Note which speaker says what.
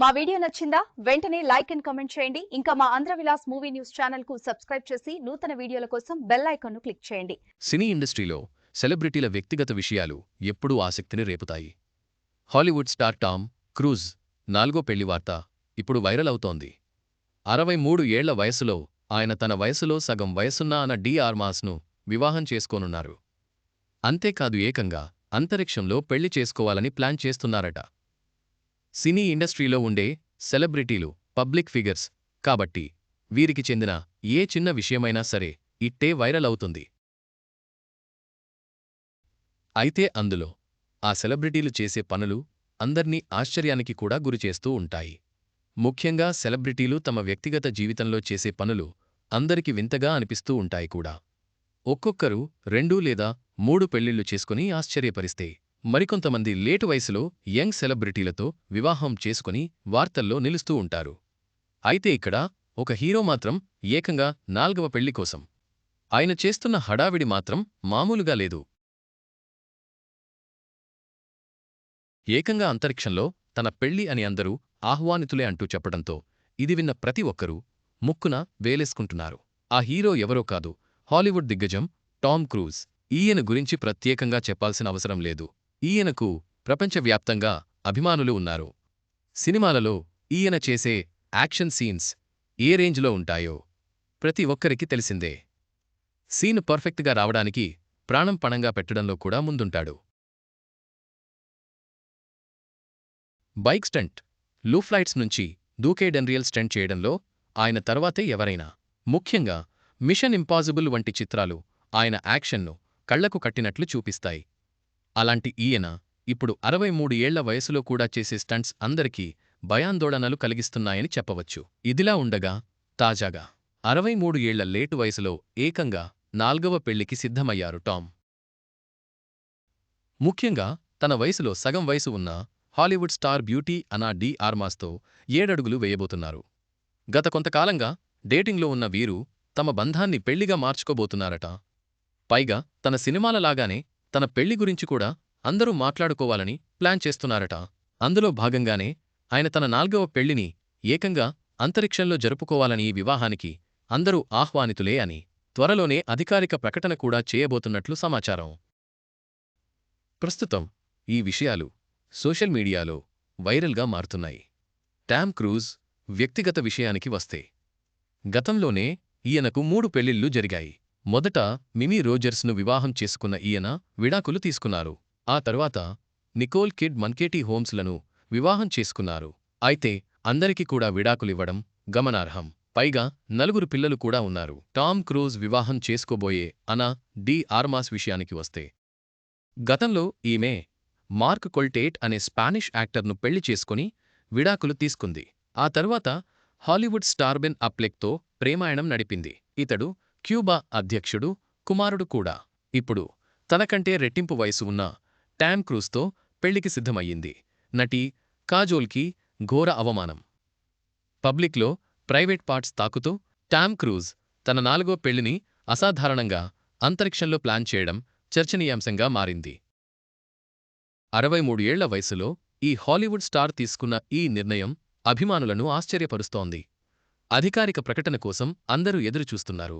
Speaker 1: మా వీడియో నచ్చిందా? వెంటనే లైక్ అండ్ కమెంట్ చేయండి. ఇంకా మా ఆంధ్ర విలాస్ మూవీ న్యూస్ ఛానల్కు సబ్స్క్రైబ్ చేసి నూతన వీడియోల కోసం బెల్ ఐకాన్ను క్లిక్ చేయండి.
Speaker 2: సినీ ఇండస్ట్రీలో సెలబ్రిటీల వ్యక్తిగత విషయాలు ఎప్పుడూ ఆసక్తిని రేపుతాయి. హాలీవుడ్ స్టార్ టామ్ క్రూజ్ నాలుగో పెళ్ళి వార్త ఇప్పుడు వైరల్ అవుతోంది. అరవై మూడు ఏళ్ళ వయసులో ఆయన తన వయసులో సగం వయసున్న అన్న డి ఆర్మాస్ను వివాహం చేసుకోనున్నారు. అంతేకాదు ఏకంగా అంతరిక్షంలో పెళ్ళి చేసుకోవాలని ప్లాన్ చేస్తున్నారట. సినీ ఇండస్ట్రీలో ఉండే సెలబ్రిటీలు పబ్లిక్ ఫిగర్స్ కాబట్టి వీరికి చెందిన ఏ చిన్న విషయమైనా సరే ఇట్టే వైరల్ అవుతుంది. అయితే అందులో ఆ సెలబ్రిటీలు చేసే పనులు అందర్నీ ఆశ్చర్యానికి కూడా గురిచేస్తూ ఉంటాయి. ముఖ్యంగా సెలబ్రిటీలు తమ వ్యక్తిగత జీవితంలో చేసే పనులు అందరికి వింతగా అనిపిస్తూ ఉంటాయి కూడా. ఒక్కొక్కరు రెండు లేదా మూడు పెళ్ళిళ్ళు చేసుకుని ఆశ్చర్యపరిస్తే మరికొంతమంది లేటు వయసులో యంగ్ సెలబ్రిటీలతో వివాహం చేసుకుని వార్తల్లో నిలుస్తూ ఉంటారు. అయితే ఇక్కడ ఒక హీరో మాత్రం ఏకంగా నాల్గవ పెళ్ళి కోసం. ఆయన చేస్తున్న హడావిడి మాత్రం మామూలుగా లేదు. ఏకంగా అంతరిక్షంలో తన పెళ్ళి అని అందరూ ఆహ్వానితులే అంటూ చెప్పడంతో ఇది విన్న ప్రతి ఒక్కరూ ముక్కున వేలేసుకుంటున్నారు. ఆ హీరో ఎవరో కాదు హాలీవుడ్ దిగ్గజం టామ్ క్రూజ్. ఈయన గురించి ప్రత్యేకంగా చెప్పాల్సిన అవసరం లేదు. ఈయనకు ప్రపంచవ్యాప్తంగా అభిమానులు ఉన్నారు. సినిమాలలో ఈయన చేసే యాక్షన్ సీన్స్ ఏ రేంజ్లో ఉంటాయో ప్రతి ఒక్కరికి తెలిసిందే. సీన్ పర్ఫెక్ట్గా రావడానికి ప్రాణం పణంగా పెట్టడంలో కూడా ముందుంటాడు. బైక్ స్టంట్ లూఫ్లైట్స్ నుంచి దూకే డెన్రియల్ స్టంట్ చేయడంలో ఆయన తర్వాతే ఎవరైనా. ముఖ్యంగా మిషన్ ఇంపాసిబుల్ వంటి చిత్రాలు ఆయన యాక్షన్ను కళ్ళకు కట్టినట్లు చూపిస్తాయి. అలాంటి ఈయన ఇప్పుడు అరవై మూడు ఏళ్ళ వయసులో కూడా చేసే స్టంట్స్ అందరికీ భయాందోళనలు కలిగిస్తున్నాయని చెప్పవచ్చు. ఇదిలా ఉండగా తాజాగా అరవై మూడు ఏళ్ళ లేటు వయసులో ఏకంగా నాల్గవ పెళ్ళికి సిద్ధమయ్యారు టామ్. ముఖ్యంగా తన వయసులో సగం వయసు ఉన్న Hollywood star beauty Ana de ఆర్మాస్తో ఏడడుగులు వేయబోతున్నారు. గత కొంతకాలంగా డేటింగ్లో ఉన్న వీరు తమ బంధాన్ని పెళ్ళిగా మార్చుకోబోతున్నారట. పైగా తన సినిమాలలాగానే తన పెళ్ళి గురించి కూడా అందరూ మాట్లాడుకోవాలని ప్లాన్ చేస్తున్నారట. అందులో భాగంగానే ఆయన తన నాల్గవ పెళ్ళిని ఏకంగా అంతరిక్షంలో జరుపుకోవాలని ఈ వివాహానికి అందరూ ఆహ్వానితులే అని త్వరలోనే అధికారిక ప్రకటన కూడా చేయబోతున్నట్లు సమాచారం. ప్రస్తుతం ఈ విషయాలు సోషల్ మీడియాలో వైరల్గా మారుతున్నాయి. టామ్ క్రూజ్ వ్యక్తిగత విషయానికి వస్తే గతంలోనే ఈయనకు మూడు పెళ్ళిళ్ళు జరిగాయి. మొదట మిమీ రోజర్స్ను వివాహం చేసుకున్న ఈయన విడాకులు తీసుకున్నారు. ఆ తర్వాత నికోల్ కిడ్ మన్కేటీ హోమ్స్లను వివాహం చేసుకున్నారు. అయితే అందరికి కూడా విడాకులివ్వడం గమనార్హం. పైగా నలుగురు పిల్లలు కూడా ఉన్నారు. టామ్ క్రూజ్ వివాహం చేసుకోబోయే అనా డి ఆర్మాస్ విషయానికి వస్తే గతంలో ఈమె మార్క్ కొల్టేట్ అనే స్పానిష్ యాక్టర్ను పెళ్ళి చేసుకుని విడాకులు తీసుకుంది. ఆ తర్వాత హాలీవుడ్ స్టార్బెన్ అప్లెక్తో ప్రేమాయణం నడిపింది. ఇతడు క్యూబా అధ్యక్షుడు కుమారుడు కూడా. ఇప్పుడు తనకంటే రెట్టింపు వయసు ఉన్న టామ్ క్రూజ్తో పెళ్ళికి సిద్ధమయ్యింది. నటి కాజోల్కి ఘోర అవమానం. పబ్లిక్లో ప్రైవేట్ పార్ట్స్ తాకుతూ టామ్ క్రూజ్ తన నాలుగో పెళ్ళిని అసాధారణంగా అంతరిక్షంలో ప్లాన్ చేయడం చర్చనీయాంశంగా మారింది. అరవై మూడు ఏళ్ళ వయసులో ఈ హాలీవుడ్ స్టార్ తీసుకున్న ఈ నిర్ణయం అభిమానులను ఆశ్చర్యపరుస్తోంది. అధికారిక ప్రకటన కోసం అందరూ ఎదురుచూస్తున్నారు.